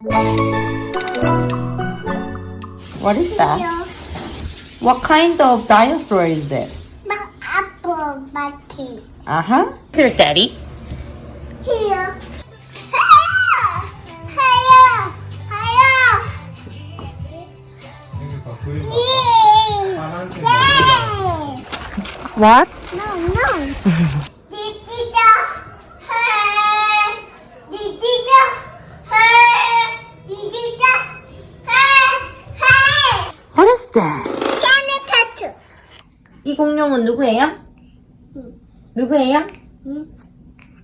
What is that? Here. What kind of dinosaur is it? My apple bucket. Uh huh. Is your daddy? Here. Hiya! Hiya! Hiya! 몬스터. 키아미 타투. 이 공룡은 누구예요? 응. 누구예요? 응.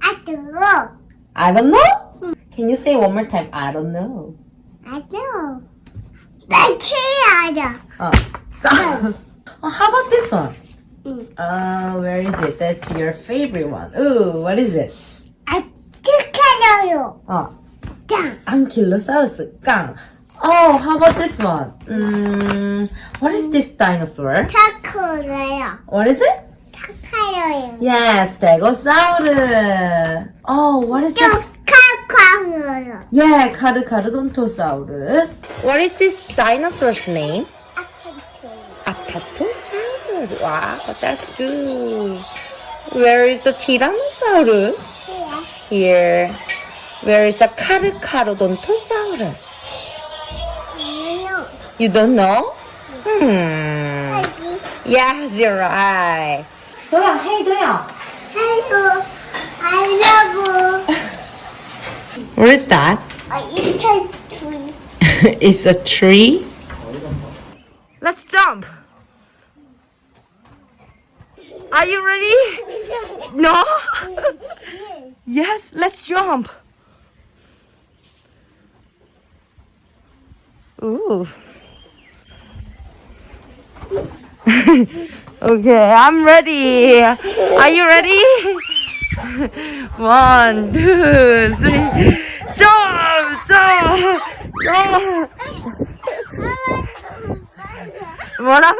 I don't know. I don't know? 응. Can you say one more time? I don't know. I don't know. 나 키아야. 어. oh, how about this one? Mm. Uh, where is it? That's your favorite one. Ooh, what is it? Ankylosaurus. 어. 깡. Ankylosaurus. 깡. Oh, how about this one? Mm, what is this dinosaur? 타코래요. What is it? 타카래요. Yes, Stegosaurus. Oh, what is this? 카카로요. Yeah, Carcharodontosaurus. What is this dinosaur's name? Apatosaurus. Wow, that's good. Where is the Tyrannosaurus? Here. Where is the Carcharodontosaurus? You don't know? Hmm. Yes, you're right. 도영, hey, 도영. Hello. I love What is that? you. It's a tree. it's a tree. Let's jump. Are you ready? No? yes, let's jump. Ooh. okay, I'm ready. Are you ready? One, two, three. Jump, jump, jump. 뭐라고?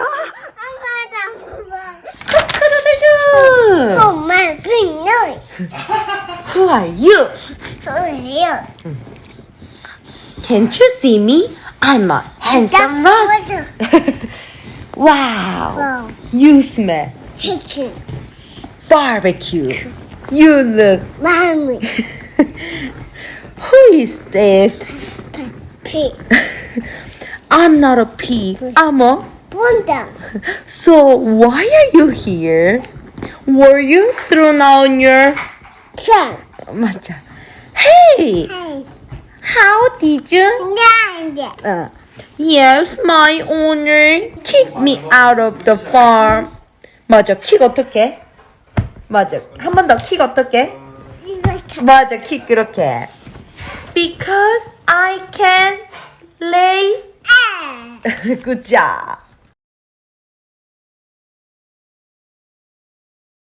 크크르들주. 정말 빛나요. Who are you? 저예요. Can't you see me? I'm a handsome rose. Wow. wow. You smell. Chicken. Barbecue. You look. Mommy. Who is this? Pig. I'm not a pig. I'm a. Panda. So why are you here? Were you thrown on your plan? 맞아. Hey. Hey. How did you? Uh. Yes, my owner kicked me out of the farm. 맞아, 킥 어떻게? 맞아. 한 번 더 킥 어떻게? 맞아, 킥 그렇게. Because I can lay. 아. Good job.